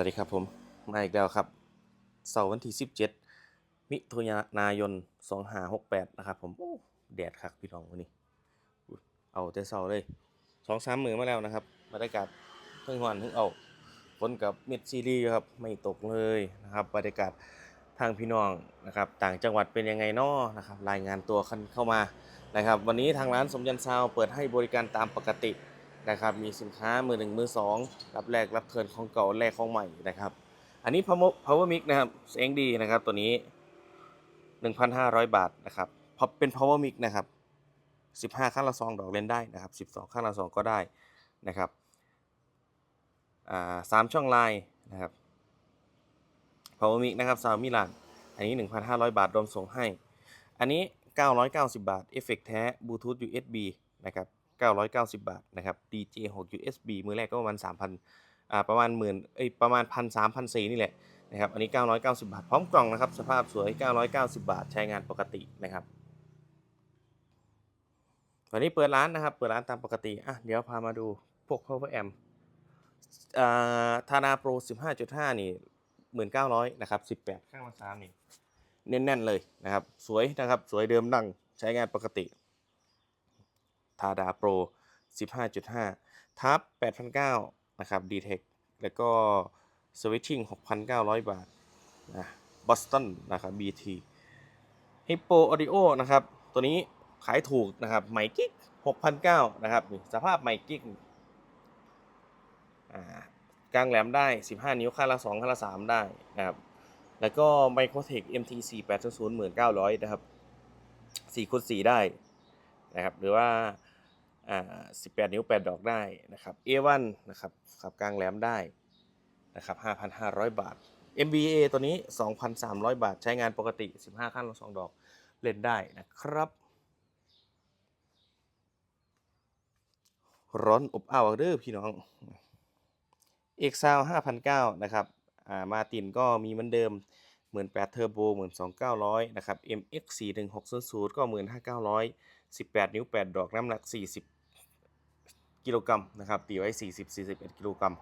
วัสดีครับผม มาอีกแล้วครับ เสาร์วันที่ 17 มิถุนายน 2568 นะครับผมแดดครับพี่น้องวันนี้ เอาแต่เสาร์เลยสองสามมือมาแล้วนะครับบรรยากาศเพิ่งหอนเพิ่งเอาฝนกับเม็ดซีรีส์ครับ ไม่ตกเลยนะครับบรรยากาศทางพี่น้องนะครับ ต่างจังหวัดเป็นยังไงน้อนะครับ รายงานตัวเข้ามานะครับ วันนี้ทางร้านสมยันซาวเปิดให้บริการตามปกติ นะครับ มีสินค้ามือหนึ่งมือสองรับแลกรับเทินของเก่าแลกของใหม่นะครับ อันนี้ power power mix นะครับเสียงดีนะครับตัวนี้ 1,500 บาทนะครับพอเป็น power mix นะครับ 15 ข้างละซองดอกเล่นได้นะครับ 12 ข้างละซองก็ได้นะครับสามช่องลายนะครับ power mix นะครับซาวมิลานอันนี้ 1,500 บาทรวมส่งให้ อันนี้ 990 บาทเอฟเฟกแท้บลูทูธ USB นะครับ 990 บาทนะครับ DJ 6 USB มือแรกก็ประมาณ 3,000อ่าประมาณหมื่นเอ้ยประมาณ1,300 1,400นี่แหละนะครับอันนี้ 990 บาท พร้อมกล่องนะครับ สภาพสวย 990 บาท ใช้งานปกตินะครับวันนี้เปิดร้านนะครับ เปิดร้านตามปกติอะเดี๋ยวพามาดูพวก power amp อ่าทานาโปร 15.5 นี่1,900นะครับ 18 ข้างละ3นี่แน่นๆเลยนะครับ สวยนะครับ สวยเดิมดัง ใช้งานปกติ ทาดาโปร 15.5 ทับ 8,900 นะครับ d t e c แล้วก็ Switching 6,900 บาทนะ Boston นะครับ BT Hippo Audio นะครับ ตัวนี้ขายถูกนะครับไมค์กิ๊ก6,900 นะครับ สภาพไมค์กิ๊กอ่ากลางแหลมได้ 15 นิ้ว ค่าละ 2 ค่าละ 3 ได้นะครับ แล้วก็ Microtech MT4 800 1900 นะครับ4คูณ4ได้นะครับ หรือว่า 18นิ้ว8ดอกได้นะครับ A1 นะครับขับกลางแหลมได้นะครับ5,500บาท MBA ตัวนี้2,300บาท ใช้งานปกติ15ขั้นละ2ดอกเล่นได้นะครับร้อนอบอ้าวเด้อพี่น้อง เอกซาว5,900นะครับ อ่า มาตินก็มีเหมือนเดิม18,000เทอร์โบ12,900นะครับ MX 41600ก็15,900 18นิ้ว8ดอกน้ำหนัก40 กิโลกรัมนะครับตีไว้ 40 41 กิโลกรัม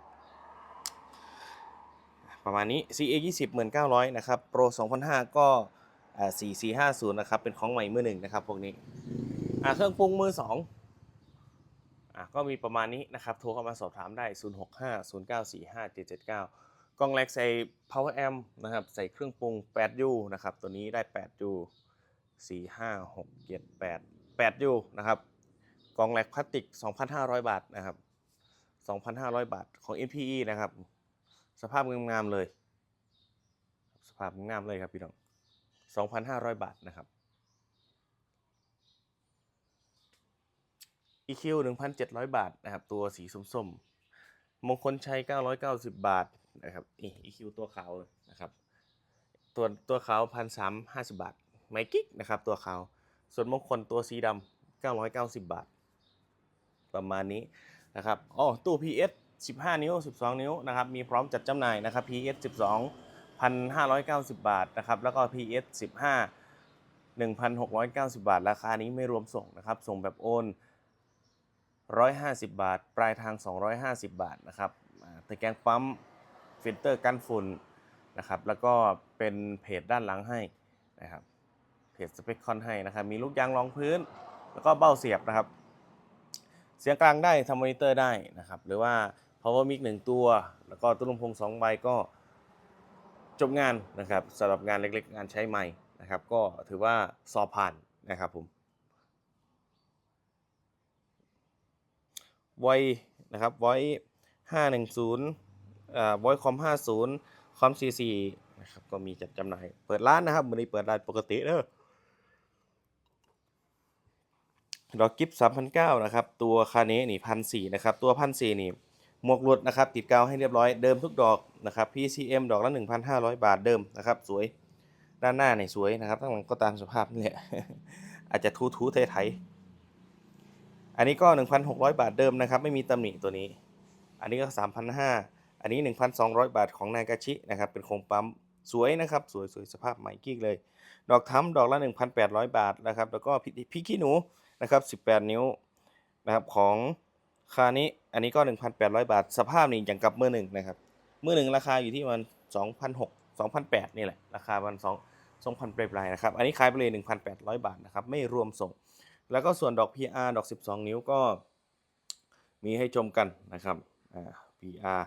ประมาณนี้ CA 20 1900นะครับ Pro 2005 ก็อ่า4450นะครับ เป็นของใหม่มือหนึ่งนะครับพวกนี้เครื่องปรุงมือสองก็มีประมาณนี้นะครับ โทรเข้ามาสอบถามได้ 065 0945 779 กล้องแรกใส่ power amp นะครับ ใส่เครื่องปรุง 8U นะครับ ตัวนี้ได้ 8U 4 5 6 7 8 8U นะครับ กล่องแหลกพลาสติก 2,500 บาทนะครับ 2,500 บาทของ NPE นะครับ สภาพงามๆเลย สภาพงามเลยครับพี่น้อง 2,500 บาทนะครับ EQ 1,700 บาทนะครับ ตัวสีส้มๆ มงคลชัย 990 บาทนะครับนี่ EQ ตัวขาวนะครับ ตัวตัวขาว1,350 บาท ไมกิกนะครับ ตัวขาว ส่วนมงคลตัวสีดำ990 บาท ประมาณนี้นะครับอ๋อตู้ PS 15 นิ้ว 12 นิ้วนะครับมีพร้อมจัดจำหน่ายนะครับ PS 12 1,590 บาทนะครับแล้วก็ PS 15 1,690 บาท ราคานี้ไม่รวมส่งนะครับส่งแบบโอน 150 บาท ปลายทาง 250 บาทนะครับตะแกรงปั๊มฟิลเตอร์กันฝุ่นนะครับแล้วก็เป็นเพจด้านหลังให้นะครับเพจสเปคคอนให้นะครับมีลูกยางรองพื้น แล้วก็เบ้าเสียบนะครับ เสียงกลางได้ทำมอนิเตอร์ได้นะครับ หรือว่า power mic หนึ่งตัว แล้วก็ตู้ลำโพงสองใบก็จบงานนะครับสำหรับงานเล็กๆ งานใช้ใหม่นะครับ ก็ถือว่าสอบผ่านนะครับผมไวนะครับไวห้าหนึ่งศูนย์อ่าไวคอมห้าศูนย์คอมซีซีนะครับก็มีจัดจำหน่าย เปิดร้านนะครับวันนี้เปิดร้านปกติเด้อ ดอกกิฟสามพันเก้านะครับ ตัวคาเนะนี่พันสี่นะครับ ตัวพันสี่นี่หมวกหลุดนะครับ ติดกาวให้เรียบร้อยเดิมทุกดอกนะครับ PCM ดอกละ 1,500 บาทเดิมนะครับ สวยด้านหน้าเนี่ยสวยนะครับข้งหลังก็ตามสภาพนี่แหละอาจจะทูๆไทยๆอันนี้ก็ 1,600 บาทเดิมนะครับ ไม่มีตำหนิตัวนี้ อันนี้ก็ 3,500 อันนี้ 1,200 บาทของนากาชินะครับ เป็นโครงปั๊มสวยนะครับ สวยสวยสภาพใหม่กิ๊กเลย ดอกทั้มดอกละ 1,800 บาทนะครับ แล้วก็พริพริกขี้หนู นะครับ 18 นิ้วนะครับของคานี้อันนี้ก็ 1,800 บาท สภาพนี่อย่างกับมือหนึ่งนะครับมือหนึ่งราคาอยู่ที่มันสองพันหกสองพันแปดนี่แหละราคามันสองสองพันปลายๆนะครับอันนี้ขายไปเลยหนึ่งพันแปดร้อยบาทนะครับไม่รวมส่ง แล้วก็ส่วนดอก PR ดอก 12 นิ้วก็มีให้ชมกันนะครับอ่า PR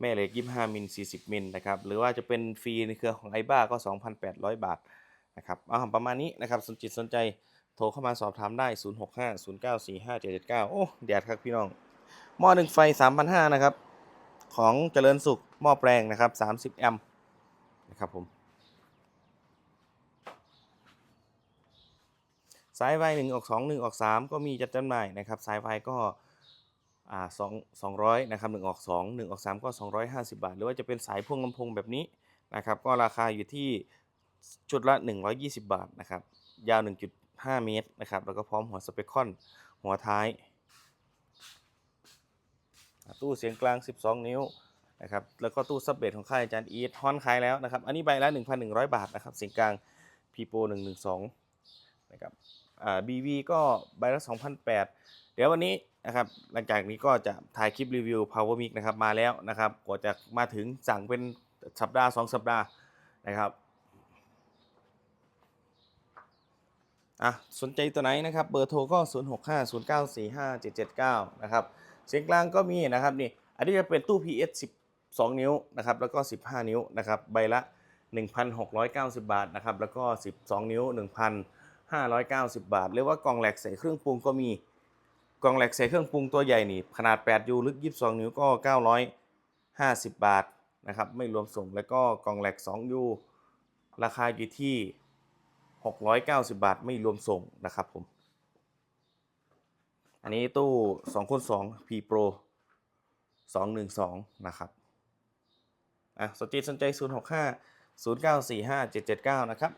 แม่เหล็ก 25 มิล 40 มิลนะครับหรือว่าจะเป็นฟรีในเครือของไอบ้าก็ 2,800 บาทนะครับเอาประมาณนี้นะครับสนจิตสนใจ โทรเข้ามาสอบถามได้ 0650945779 โอ้แดดครับพี่น้อง หม้อหนึ่งไฟ 3,500 นะครับ ของเจริญสุข หม้อแปลงนะครับ 30 แอมป์นะครับผม สายไฟหนึ่งออกสองหนึ่งออกสามก็มีจัดจำหน่ายนะครับ สายไฟก็อ่าสองสองร้อยนะครับหนึ่งออกสองหนึ่งออกสามก็สองร้อยห้าสิบาท หรือว่าจะเป็นสายพ่วงลำโพงแบบนี้นะครับ ก็ราคาอยู่ที่ชุดละหนึ่งร้อยยี่สิบบาทนะครับ ยาวหนึ่งจุด ห้าเมตรนะครับ แล้วก็พร้อมหัวสเปคคอน หัวท้าย ตู้เสียงกลาง 12 นิ้วนะครับ แล้วก็ตู้ซับเบสของค่ายอาจารย์อีทฮอนขายแล้วนะครับ อันนี้ใบละ 1,100 บาทนะครับ เสียงกลาง p ีโป112 นะครับ อ่า BV ก็ใบละ2,008เดี๋ยววันนี้นะครับ หลังจากนี้ก็จะถ่ายคลิปรีวิว Power Mic นะครับ มาแล้วนะครับ กว่าจะมาถึงสั่งเป็นสัปดาห์ 2 สัปดาห์นะครับ อะสนใจตัวไหนนะครับเบอร์โทรก็ 0650945779 นะครับเสียงกลางก็มีนะครับนี่อันนี้จะเป็นตู้ PS 12 นิ้วนะครับแล้วก็ 15 นิ้วนะครับใบละ 1,690 บาทนะครับแล้วก็ 12 นิ้ว 1,590 บาท หรือว่ากล่องแหลกใส่เครื่องปรุงก็มีกล่องแหลกใส่เครื่องปรุงตัวใหญ่นี่ขนาด 8 ยูลึก 22 นิ้วก็ 950 บาทนะครับไม่รวมส่งแล้วก็กล่องแหลก 2 ยูราคาอยู่ที่ 690 บาทไม่รวมส่งนะครับผม อันนี้ตู้2คูณ2 P Pro 212 นะครับ อะสนใจสนใจ 065 0945 779 นะครับ